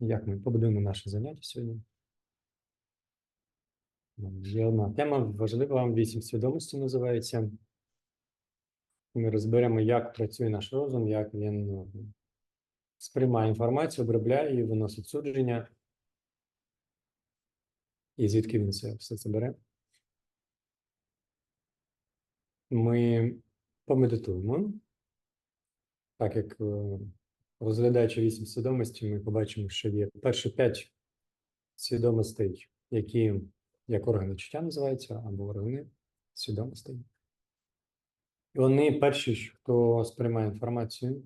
як ми побудуємо наше заняття сьогодні. Є одна тема важлива, вісім свідомості називається. Ми розберемо, як працює наш розум, як він ну, сприймає інформацію, обробляє її, виносить судження. І звідки він це все це бере. Ми помедитуємо. Так як е, розглядаючи вісім свідомостей, ми побачимо, що є перші п'ять свідомостей, які як органи чуття називаються, або органи свідомостей. І вони перші, хто сприймає інформацію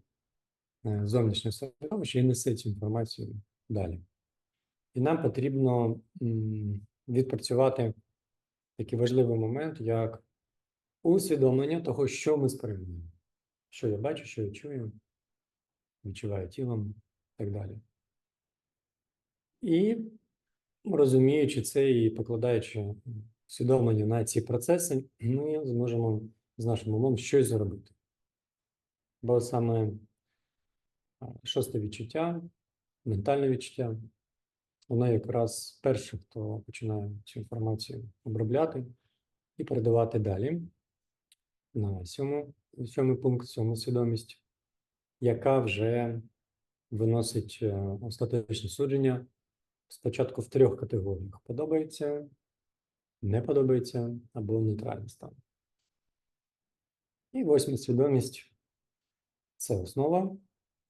е, з зовнішнього середовища і несе цю інформацію далі. І нам потрібно відпрацювати такий важливий момент, як усвідомлення того, що ми сприймаємо, що я бачу, що я чую, відчуваю тілом і так далі. І розуміючи це і покладаючи усвідомлення на ці процеси, ми зможемо з нашим умом щось зробити. Бо саме шосте відчуття, ментальне відчуття, воно якраз перше, хто починає цю інформацію обробляти і передавати далі на сьому, сьомий пункт, сьому свідомість, яка вже виносить е, остаточне судження спочатку в трьох категоріях: подобається, не подобається або нейтральний стан. І восьма свідомість це основа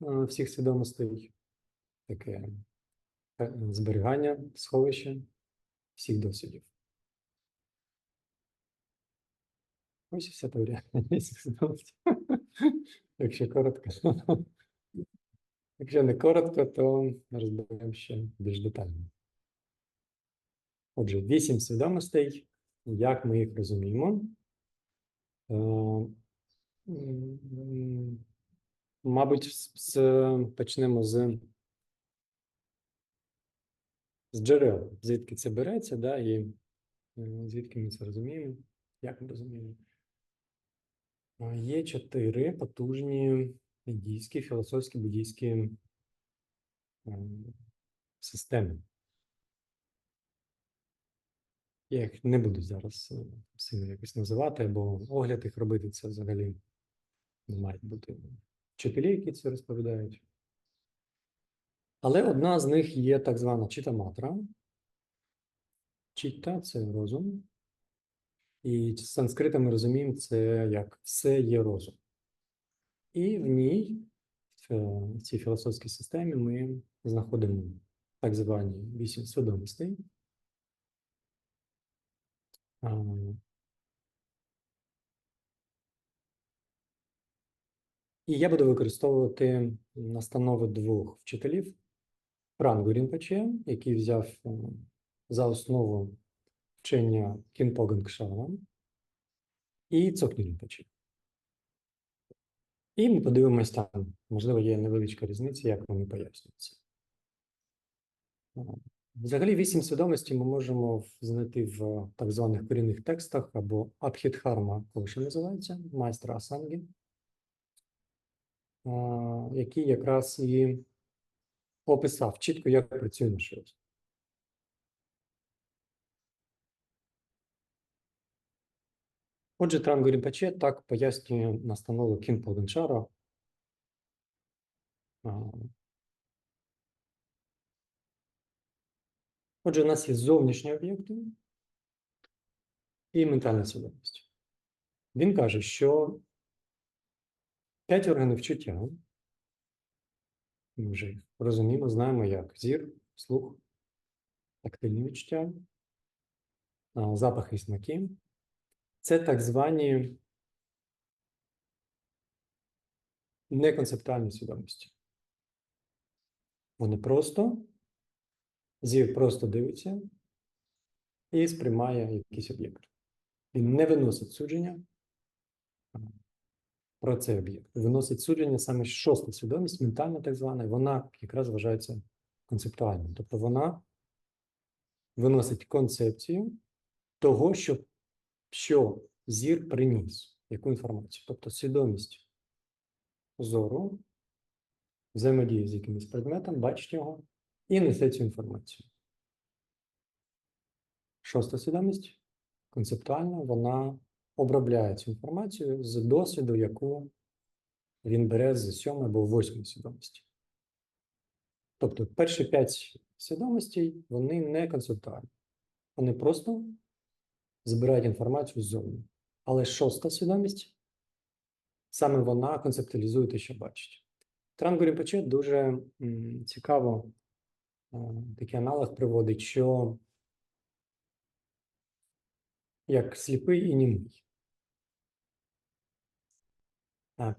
е, всіх свідомостей, таке е, зберігання, сховище всіх досвідів. Ось і вся теорія вісім свідомостей. Якщо коротко. Якщо не коротко, то розберемо ще більш детально. Отже, вісім свідомостей, як ми їх розуміємо. Е, Мабуть, почнемо з, з джерел, звідки це береться, да, і е, звідки ми це розуміємо, як ми розуміємо. Є чотири потужні індійські, філософські, буддійські е, системи. Я їх не буду зараз е, сильно якось називати, або огляд їх робити це взагалі не мають бути вчителі, які це розповідають. Але одна з них є так звана чита-матра. Чита це розум. І з санскрита ми розуміємо це як все є розум. І в ній, в е, цій філософській системі, ми знаходимо так звані вісім свідомостей. І я буду використовувати настанови двох вчителів Рангу Рінпаче, який взяв е, за основу вчення Кінпоган Кшара, і Цокні Рінпаче. І ми подивимось там, можливо, є невеличка різниця, як вони пояснюються. Взагалі, вісім свідомостей ми можемо знайти в так званих корінних текстах або Абхідхарма, коли що називається, майстра Асангі, який якраз і описав чітко, як працює наш розум. Отже, Транго Рінпаче так пояснює настанову Кінпо Гончара. Отже, у нас є зовнішні об'єкти і ментальна свідомість. Він каже, що п'ять органів чуття, ми вже їх розуміємо, знаємо, як зір, слух, тактильні відчуття, запахи і смаки. Це так звані неконцептуальні свідомості. Вони просто, зір просто дивиться і сприймає якийсь об'єкт. Він не виносить судження про цей об'єкт. Виносить судження саме шоста свідомість, ментальна так звана, вона якраз вважається концептуальною. Тобто вона виносить концепцію того, що що зір приніс, яку інформацію. Тобто свідомість зору взаємодіє з якимось предметом, бачить його і несе цю інформацію. Шоста свідомість концептуальна, вона обробляє цю інформацію з досвіду, яку він бере з сьомої або восьмої свідомості. Тобто перші п'ять свідомостей вони не концептуальні. Вони просто збирають інформацію ззовні. Але шоста свідомість саме вона концептуалізує те, що бачить. Трангу Рімпоче дуже м, цікаво е, такий аналог приводить, що як сліпий і німий.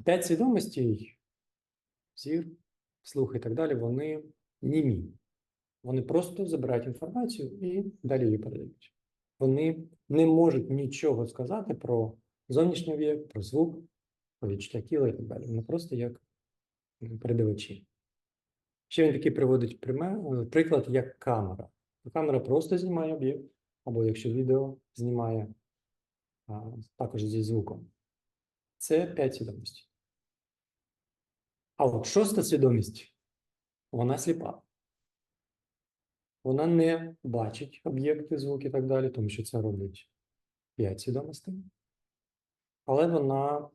П'ять свідомостей, зір, слух і так далі, вони німі. Вони просто забирають інформацію і далі її передають. Вони не можуть нічого сказати про зовнішній об'єкт, про звук, про відчуття тіла і так далі. Вони просто як передавачі. Ще він такий приводить е, приклад, як камера. Камера просто знімає об'єкт, або якщо відео знімає а, також зі звуком. Це п'ять свідомостей. А от шоста свідомість, вона сліпа. Вона не бачить об'єкти, звуки і так далі, тому що це роблять п'ять свідомостей. Але вона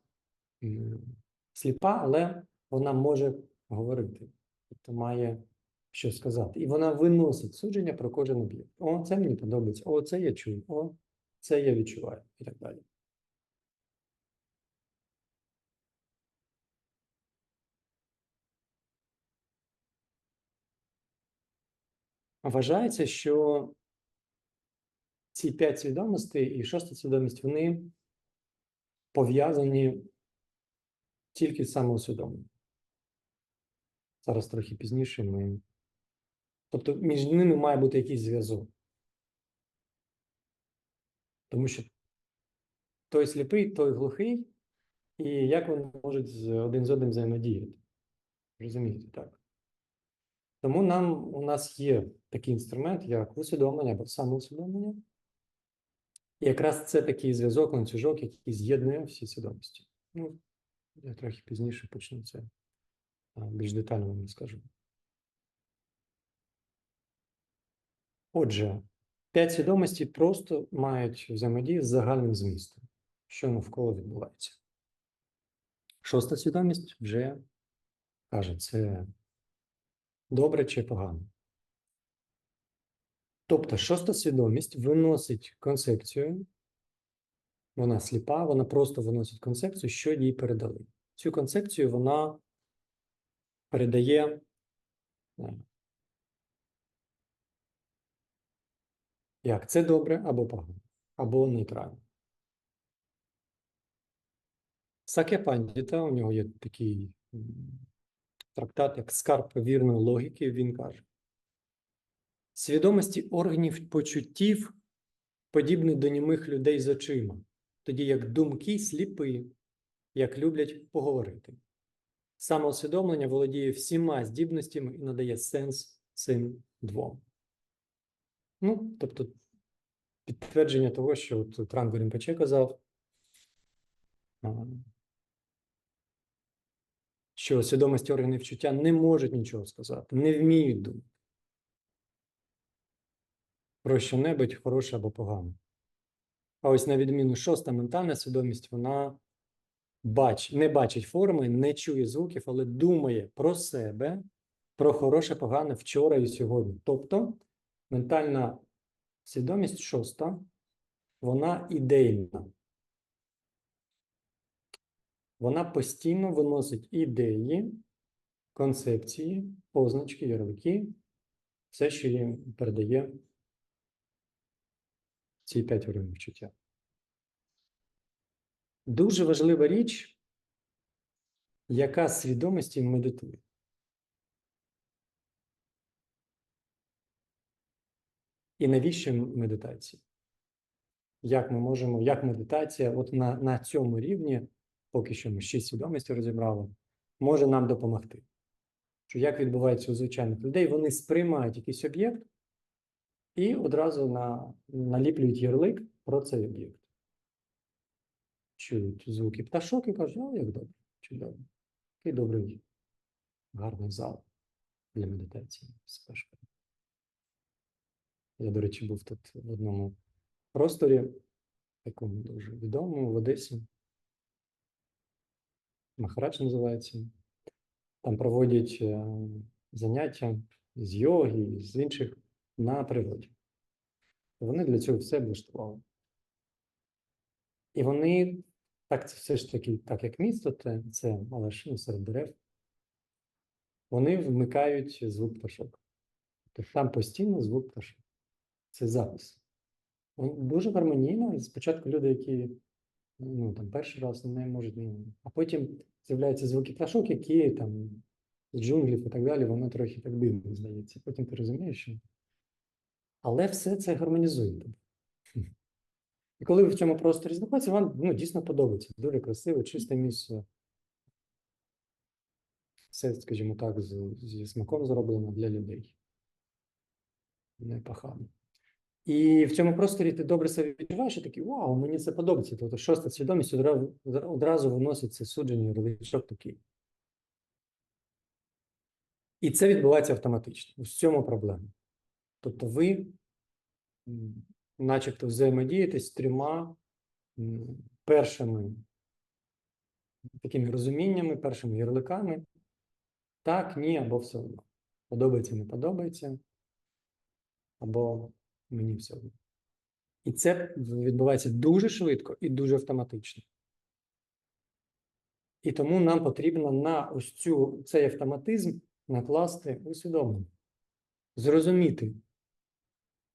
сліпа, але вона може говорити, тобто має що сказати. І вона виносить судження про кожен об'єкт. О, це мені подобається, о, це я чую, о, це я відчуваю і так далі. Вважається, що ці п'ять свідомостей і шоста свідомість, вони пов'язані тільки з самоусвідомленням. Зараз трохи пізніше ми. Тобто між ними має бути якийсь зв'язок. Тому що той сліпий, той глухий, і як вони можуть один з одним взаємодіяти. Розумієте, так? Тому нам у нас є такий інструмент, як усвідомлення або самоусвідомлення. І якраз це такий зв'язок, ланцюжок, який з'єднує всі свідомості. Ну, я трохи пізніше почну це більш детально вам скажу. Отже, п'ять свідомостей просто мають взаємодію з загальним змістом, що навколо відбувається. Шоста свідомість вже каже, це добре чи погано. Тобто, шоста свідомість виносить концепцію, вона сліпа, вона просто виносить концепцію, що їй передали. Цю концепцію вона передає е, як це добре або погано, або нейтрально. Сакя Пандіта, у нього є такий трактат, як скарб вірної логіки, він каже: свідомості органів почуттів подібні до німих людей з очима, тоді як думки сліпі, як люблять поговорити. Самоусвідомлення володіє всіма здібностями і надає сенс цим двом. Ну, тобто, підтвердження того, що от Транго Рімпече казав, що свідомості органів чуття не можуть нічого сказати, не вміють думати про що-небудь хороше або погане. А ось на відміну шоста ментальна свідомість, вона бач, не бачить форми, не чує звуків, але думає про себе, про хороше, погане вчора і сьогодні. Тобто ментальна свідомість шоста, вона ідейна. Вона постійно виносить ідеї, концепції, позначки, ярлики, все, що їм передає ці п'ять органів чуття. Дуже важлива річ, яка свідомості медитує. І навіщо медитація? Як ми можемо, як медитація, от на, на цьому рівні, поки що ми шість свідомості розібрали, може нам допомогти. Що як відбувається у звичайних людей, вони сприймають якийсь об'єкт і одразу на, наліплюють ярлик про цей об'єкт. Чують звуки пташок і кажуть, о, як добре, чудово. Який добрий, гарний зал. для медитації з пешкою. Я, до речі, був тут в одному просторі, такому дуже відомому в Одесі. Махарадж називається. Там проводять е, заняття з йоги, з інших на природі. Вони для цього все облаштували. І вони, так це все ж таки, так як місто, це, але ж ну, серед дерев, вони вмикають звук пташок. Тобто там постійно звук пташок. Це запис. Дуже гармонійно. Спочатку люди, які ну, там, перший раз не можуть, ну, а потім з'являються звуки пташок, які там з джунглів і так далі, воно трохи так дивно здається. Потім ти розумієш, що. Але все це гармонізує тебе. І коли ви в цьому просторі знаходитеся, вам ну, дійсно подобається. Дуже красиве, чисте місце. Все, скажімо так, зі смаком зроблено для людей. Непогано. І в цьому просторі ти добре себе відчуваєш і такий, вау, мені це подобається. Тобто шоста свідомість одразу, одразу виносить це судження, ярличок такий. І це відбувається автоматично. В цьому проблема. Тобто ви, начебто, взаємодієте з трьома першими такими розуміннями, першими ярликами. Так, ні, або все одно. Подобається, не подобається, або мені все одно. І це відбувається дуже швидко і дуже автоматично. І тому нам потрібно на ось цю, цей автоматизм накласти усвідомлення. Зрозуміти,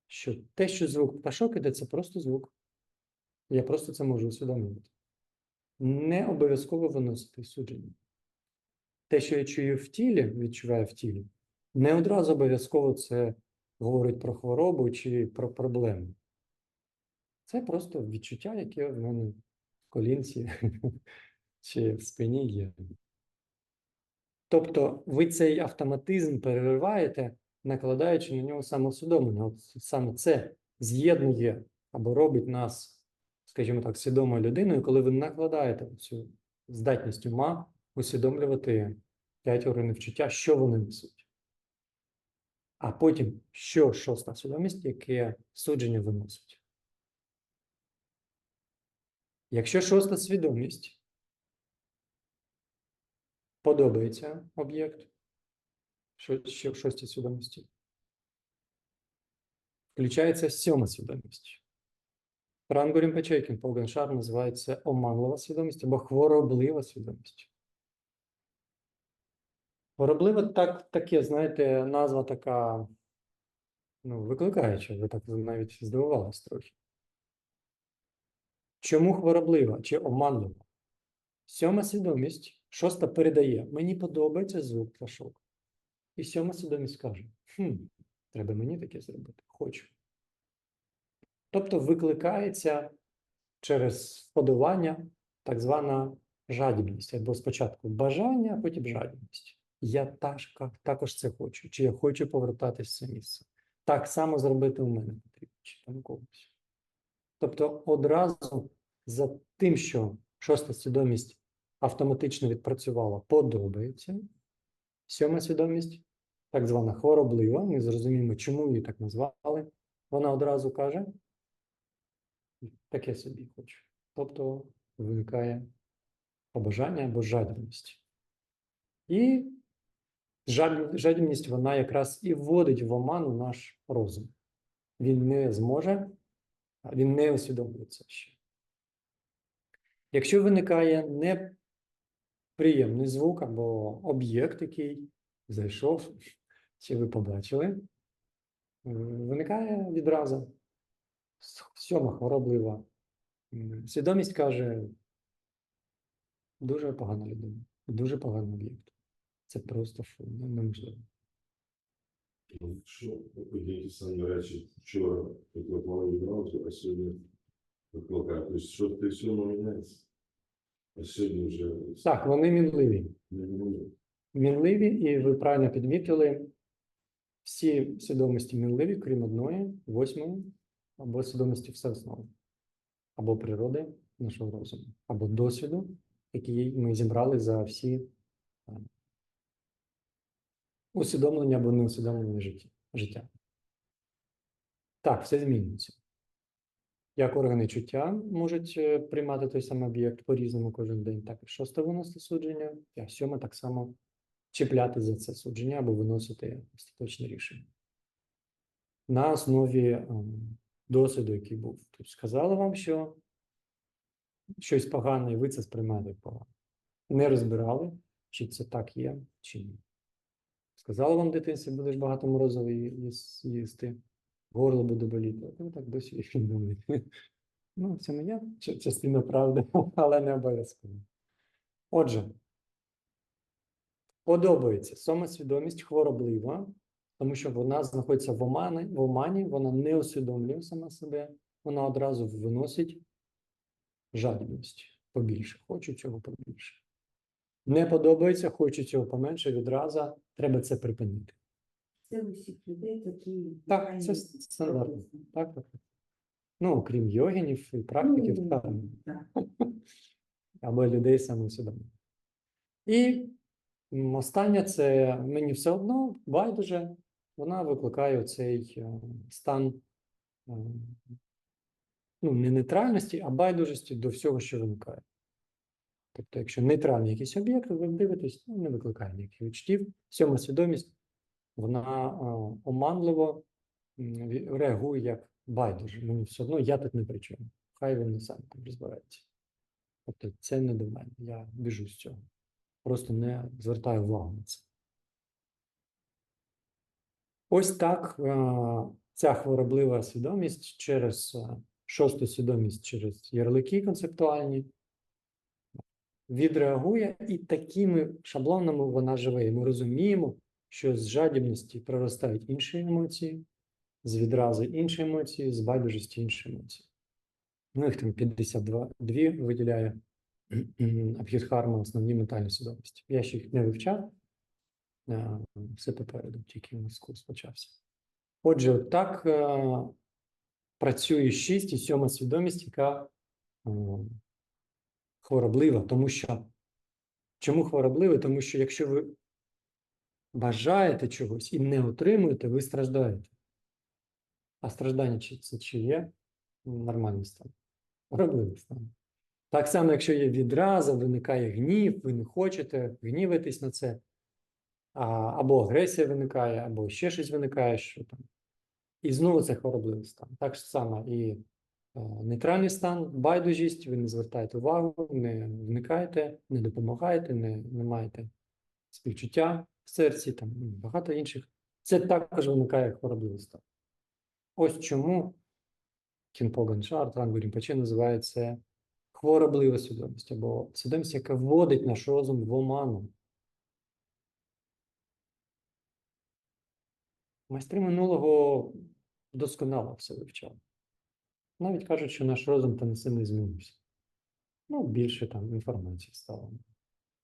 що те, що звук пташок іде, це просто звук. Я просто це можу усвідомлювати. Не обов'язково виносити судження. Те, що я чую в тілі, відчуваю в тілі, не одразу обов'язково це говорить про хворобу чи про проблему. Це просто відчуття, яке в мене в колінці чи в спині є. Тобто ви цей автоматизм перериваєте, накладаючи на нього самоусвідомлення. От саме це з'єднує або робить нас, скажімо так, свідомою людиною, коли ви накладаєте цю здатність ума усвідомлювати п'ять органів вчуття, що вони несуть. А потім, що шоста свідомість, яке судження виносить. Якщо шоста свідомість подобається об'єкт, що, в шостій свідомості, включається сьома свідомість. Рангу Рімпечейкін Полганшар називається оманлива свідомість або хвороблива свідомість. Хвороблива так, таке, знаєте, назва така ну, викликаюча, ви так навіть здивувались трохи. Чому хвороблива чи оманлива? Сьома свідомість, шоста передає, мені подобається звук пташок. І сьома свідомість каже: хм, треба мені таке зробити, хочу. Тобто викликається через вподобання так звана жадібність, або спочатку бажання, а потім жадібність. Я таж- також це хочу, чи я хочу повертатись в це місце. Так само зробити у мене потрібно, чи там когось. Тобто одразу за тим, що шоста свідомість автоматично відпрацювала, подобається. Сьома свідомість, так звана хвороблива, ми зрозуміємо, чому її так назвали. Вона одразу каже: таке собі хочу. Тобто виникає побажання або жадібність. І жад- жадібність вона якраз і вводить в оману наш розум. Він не зможе, він не усвідомлюється ще. Якщо виникає неприємний звук або об'єкт, який зайшов, чи ви побачили, виникає відразу сьома хвороблива. Свідомість каже, дуже погана людина, дуже поганий об'єкт. Це просто фу, не- неможливо. Ну, Що подіяти сам, речі, вчора викликали відразу, а сьогодні викликають. Тобто, що ти все міняється. А сьогодні вже Так, вони мінливі. Мінливі, і ви правильно підмітили, всі свідомості мінливі, крім одної, восьмої, або свідомості всеоснови, або природи нашого розуму, або досвіду, який ми зібрали за всі е, усвідомлення або неусвідомлення життя. Так, все змінюється. Як органи чуття можуть е, приймати той самий об'єкт по-різному кожен день, так і шосте виносити судження, а сьоме так само чіпляти за це судження або виносити остаточне рішення. На основі ем, досвіду, який був. Тобто сказали вам, що щось погане, і ви це сприймаєте погано. Не розбирали, чи це так є, чи ні. Сказали вам в дитинстві, будеш багато морозива ї- їс- їсти, горло буде боліти. Ви так досі і думаєте. Ну, є ча- частина правди, але не обов'язково. Отже, подобається самосвідомість хвороблива, тому що вона знаходиться в омані, в омані, вона не усвідомлює сама себе, вона одразу виносить жадібність побільше, хочу цього побільше. Не подобається, хочу цього поменше, відразу треба це припинити. Це у всіх людей такі. Так, це стандартно. Так, так. Ну, окрім йогінів і практиків, Ну, так. так. або людей самоусвідомлення. І останнє це мені все одно байдуже, вона викликає цей е, стан е, ну, не нейтральності, а байдужості до всього, що виникає. Тобто, якщо нейтральний якийсь об'єкт, ви дивитесь, ну, не викликає ніяких відчуттів. Сьома свідомість, вона е, оманливо реагує як байдуже. Мені все одно, я тут не при чому. Хай вони самі там розбираються. Тобто це не до мене. Я біжу з цього. Просто не звертаю увагу на це. Ось так ця хвороблива свідомість через шосту свідомість, через ярлики концептуальні відреагує, і такими шаблонами вона живе. І ми розуміємо, що з жадібності проростають інші емоції, з відрази інші емоції, з байдужості інші емоції. Ну, їх там 52 дві виділяє Абхідхарма основні ментальні свідомості. Я ще їх не вивчав, все попереду, тільки у нас курс почався. Отже, от так е, працює 6 і 7 свідомість, яка хвороблива, тому що чому хвороблива? Тому що якщо ви бажаєте чогось і не отримуєте, ви страждаєте. А страждання чи це чи є нормальний стан? Хворобливий стан. Так само, якщо є відраза, виникає гнів, ви не хочете гнівитись на це, а, або агресія виникає, або ще щось виникає, що там. І знову це хворобливий стан. Так само і нейтральний стан, байдужість, ви не звертаєте увагу, не вникаєте, не допомагаєте, не, не маєте співчуття в серці, там ну, багато інших. Це також виникає хворобливий стан. Ось чому Кінпоган Шар, Трангу Рімпаче називає це хвороблива свідомість, або свідомість, яка вводить наш розум в оману. Майстри минулого досконало все вивчали. Навіть кажуть, що наш розум та не сильно змінився. Ну, більше там інформації стало.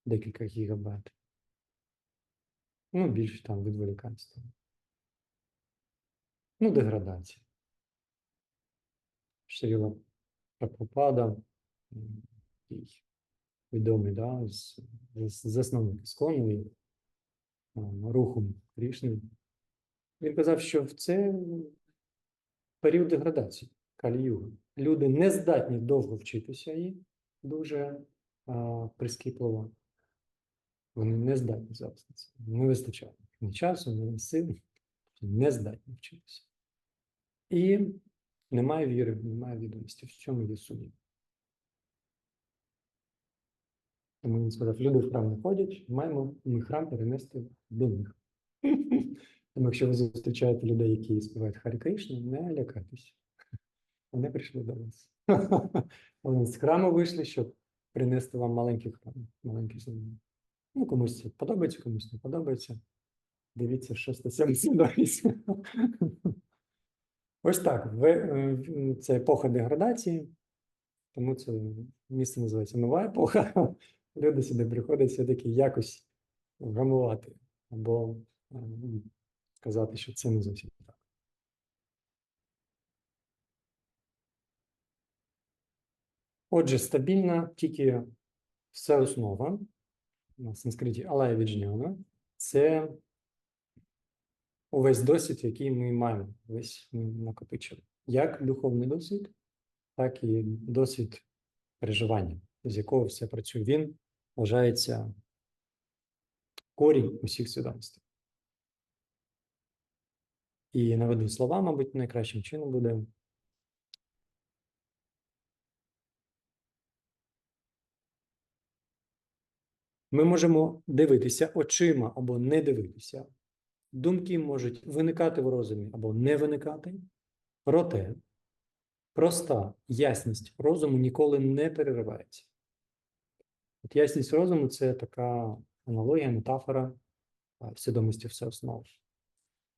Декілька гігабайт. Ну, більше там відволікань стало. Ну, деградація. Шріла Прабхупада, відомий, да, з, з, засновник Іскону і рухом Крішни. Він казав, що в це період деградації Калі-юга. Люди не здатні довго вчитися і дуже а, прискіпливо. Вони не здатні зараз на це. Не вистачає ні часу, ні сил, не здатні вчитися. І немає віри, немає відомості, в чому є сумнів. Тому він сказав, люди в храм не ходять, маємо ми храм перенести до них. Тому якщо ви зустрічаєте людей, які співають Харі Кришну, не лякайтеся. Вони прийшли до вас. Вони з храму вийшли, щоб принести вам маленький храм, маленький знання. Ну, комусь це подобається, комусь не подобається. Дивіться, що стосується свідомість. Ось так. Е, це епоха деградації, тому це місце називається нова епоха. Люди сюди приходять все-таки якось вгамувати або е, сказати, що це не зовсім так. Отже, стабільна тільки все основа на санскриті алая віджняна це увесь досвід, який ми маємо, весь ми накопичили. Як духовний досвід, так і досвід переживання, з якого все працює. Він вважається корінь усіх свідомостей. І наведу слова, мабуть, найкращим чином буде. Ми можемо дивитися очима або не дивитися. Думки можуть виникати в розумі або не виникати. Проте проста ясність розуму ніколи не переривається. От ясність розуму це така аналогія, метафора свідомості всеоснови.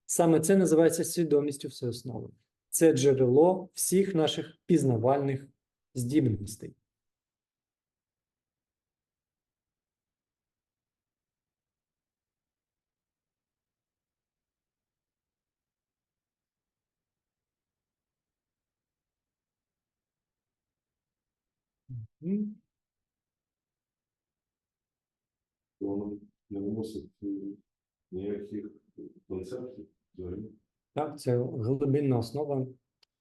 Саме це називається свідомістю всеоснови. Це джерело всіх наших пізнавальних здібностей. Мгм. Воно не виносить е, ніяких концептів взагалі. Так, це глибинна основа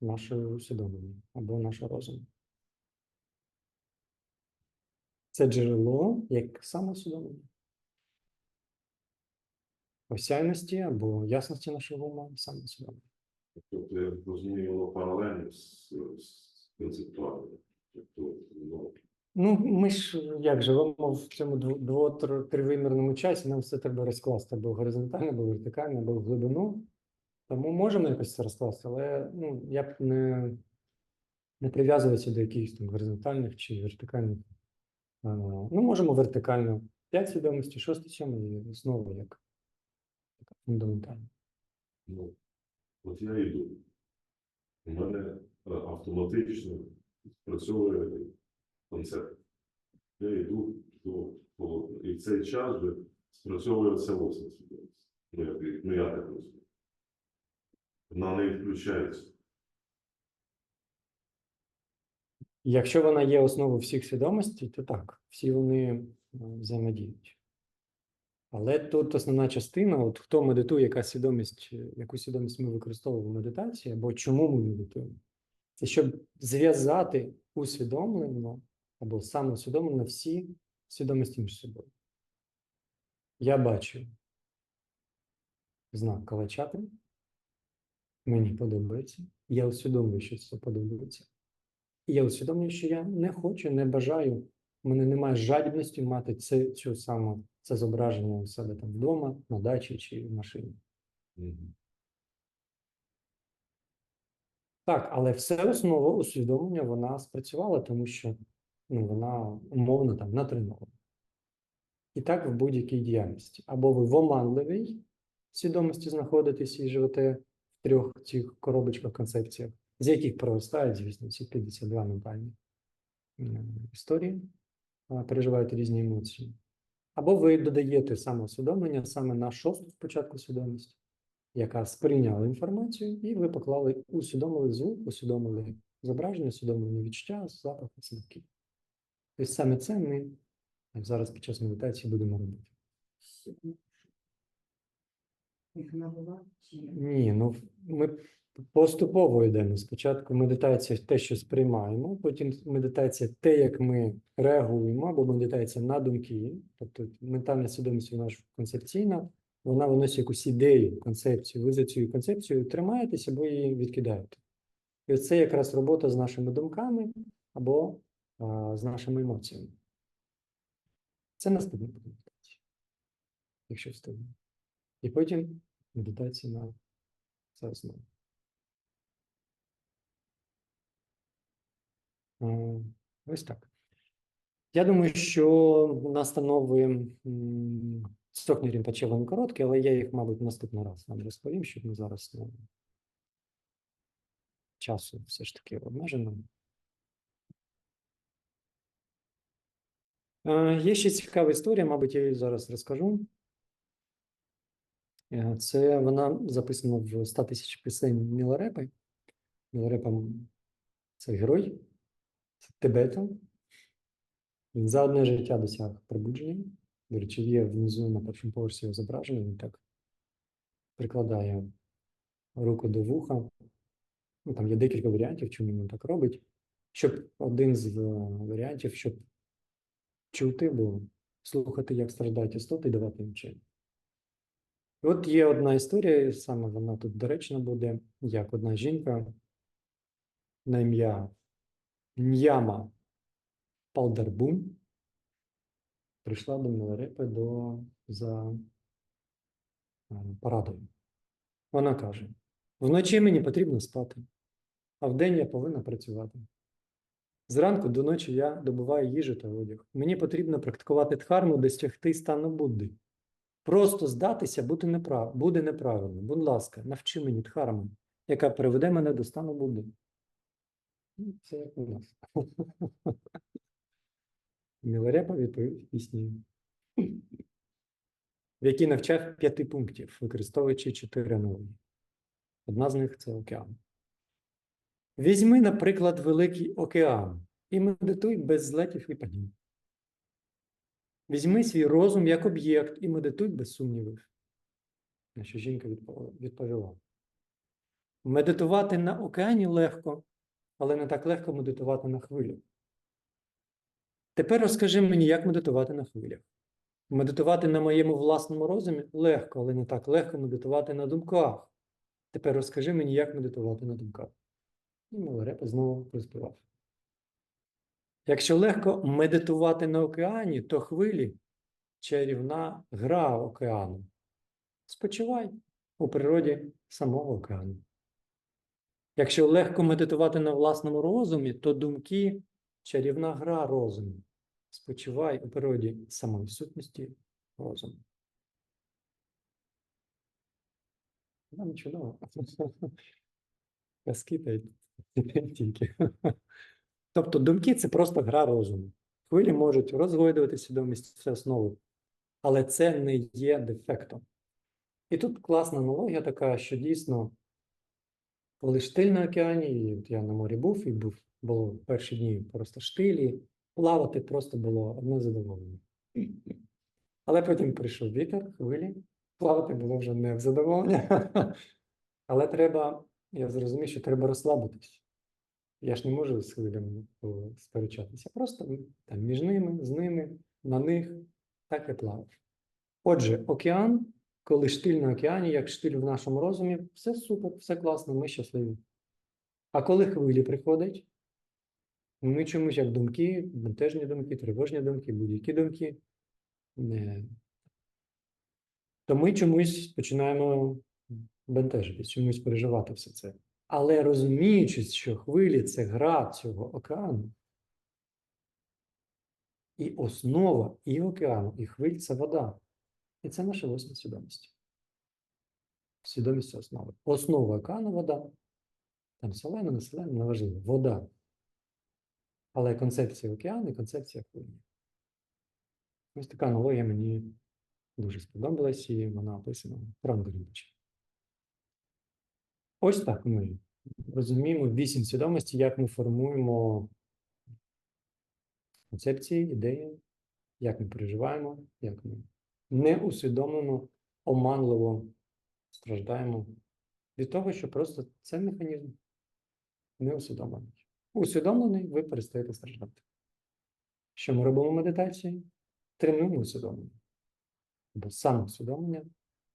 нашого усвідомлення або нашого розуму. Це джерело як самоусвідомлення. Осяйності або ясності нашого ума самоусвідомлення. Тобто, я розумію, воно паралельно з, з концептуальним. Ну, ми ж як живемо в цьому дво- дво- тривимірному часі, нам все треба розкласти або горизонтально, або вертикально, або в глибину. Тому можемо якось це розкласти, але ну, я б не, не прив'язувався до якихось там горизонтальних чи вертикальних. Ну, можемо вертикально. П'ять свідомості, шосте, сьоме і знову як така фундаментальна. ну, от я йду. У мене е, автоматично спрацьовує концепт. Я йду до полотна. І в цей час же спрацьовує целосна свідомість. Ну, я, ну, так розумію. Вона не відключається. Якщо вона є основою всіх свідомостей, то так, всі вони е, взаємодіють. Але тут основна частина, от хто медитує, яка свідомість, е, яку свідомість ми використовуємо в медитації, або чому ми медитуємо, це щоб зв'язати усвідомлено або самоусвідомлено всі свідомості між собою. Я бачу знак калачати, мені подобається, я усвідомлюю, що це подобається. І я усвідомлюю, що я не хочу, не бажаю, в мене немає жадібності мати це, цю саму, це зображення у себе там вдома, на дачі чи в машині. Мгм. Так, але все основа усвідомлення вона спрацювала, тому що ну, вона умовно там натренована. І так в будь-якій діяльності. Або ви в оманливій свідомості знаходитесь і живете в трьох цих коробочках концепціях, з яких проростають, звісно, ці 52 ментальні історії, переживаєте різні емоції. Або ви додаєте самоусвідомлення саме на шосту спочатку свідомість, яка сприйняла інформацію, і ви поклали, усвідомили звук, усвідомили зображення, усвідомлені відчуття, запах, смаки. Тобто саме це ми зараз під час медитації будемо робити. Ні, ну ми поступово йдемо. Спочатку медитація те, що сприймаємо, потім медитація те, як ми реагуємо, або медитація на думки, тобто ментальна свідомість вона ж концепційна, вона виносить якусь ідею, концепцію. Ви за цю концепцію тримаєтесь або її відкидаєте. І це якраз робота з нашими думками або а, з нашими емоціями. Це наступна буде медитація, якщо встигнемо. І потім медитація на це основа. Е, Ось так. Я думаю, що настанови Сохні Рінпоче вони короткі, але я їх, мабуть, наступний раз вам розповім, щоб ми зараз ну, часу все ж таки обмежено. Е, Є ще цікава історія, мабуть, я її зараз розкажу. Е, Це вона записана в 100 тисяч пісень Міларепи. Міларепа м, це герой з Тибету. Він за одне життя досяг пробудження. До речі, є внизу на першому поверсі зображення. Він так прикладає руку до вуха. Ну, там є декілька варіантів, чому він так робить. Щоб один з е, варіантів, щоб чути, бо слухати, як страждають істоти, і давати їм. І От є одна історія, саме вона тут доречна буде, як одна жінка на ім'я Ньяма Палдарбун прийшла до Міларепи до, за е, порадою. Вона каже: вночі мені потрібно спати, а вдень я повинна працювати. Зранку до ночі я добуваю їжу та одяг. Мені потрібно практикувати дхарму, досягти стану Будди. Просто здатися бути неправ... буде неправильно. Будь ласка, навчи мені дхарму, яка приведе мене до стану Будди. Це як у нас. Міларепа відповів пісні, в якій навчав п'яти пунктів, використовуючи чотири аналогії. Одна з них це океан. Візьми, наприклад, Великий океан і медитуй без злетів і падінь. Візьми свій розум як об'єкт і медитуй без сумнівів. На що жінка відповіла: Медитувати на океані легко, але не так легко медитувати на хвилі. Тепер розкажи мені, як медитувати на хвилях. Медитувати на моєму власному розумі легко, але не так легко медитувати на думках. Тепер розкажи мені, як медитувати на думках. І Миларепа знову приспівав. Якщо легко медитувати на океані, то хвилі чарівна гра океану. Спочивай у природі самого океану. Якщо легко медитувати на власному розумі, то думки чарівна гра розуму. Спочивай у природі самої сутності розуму. Нам чудово. Казки та й тільки. Тобто думки це просто гра розуму. Хвилі можуть розгойдувати свідомість все основи, але це не є дефектом. І тут класна аналогія така, що дійсно, коли штиль на океані, і я на морі був, і був, було перші дні просто штилі, плавати просто було одне задоволення. Але потім прийшов вітер, хвилі, плавати було вже не в задоволення. Але треба, я зрозумів, що треба розслабитись. Я ж не можу з хвилями сперечатися. Просто там між ними, з ними, на них так і плавав. Отже, океан, коли штиль на океані, як штиль в нашому розумі, все супер, все класно, ми щасливі. А коли хвилі приходять, ми чомусь як думки, бентежні думки, тривожні думки, будь-які думки, не... то ми чомусь починаємо бентежитись, чомусь переживати все це. Але розуміючи, що хвилі це гра цього океану, і основа і океану, і хвиль це вода. І це наша восьма свідомість. Свідомість це основа. Основа океану вода. Там селена, не селена, неважливо. Вода. Але концепція океану і концепція хвилі. Ось така аналогія мені дуже сподобалась, і вона описана в Рангорінчі. Ось так ми розуміємо вісім свідомості, як ми формуємо концепції, ідеї, як ми переживаємо, як ми неусвідомлено, оманливо страждаємо від того, що просто це механізм неусвідомлений. Усвідомлений, ви перестаєте страждати. Що ми робимо в? Тренуємо усвідомлення. Бо саме усвідомлення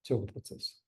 цього процесу.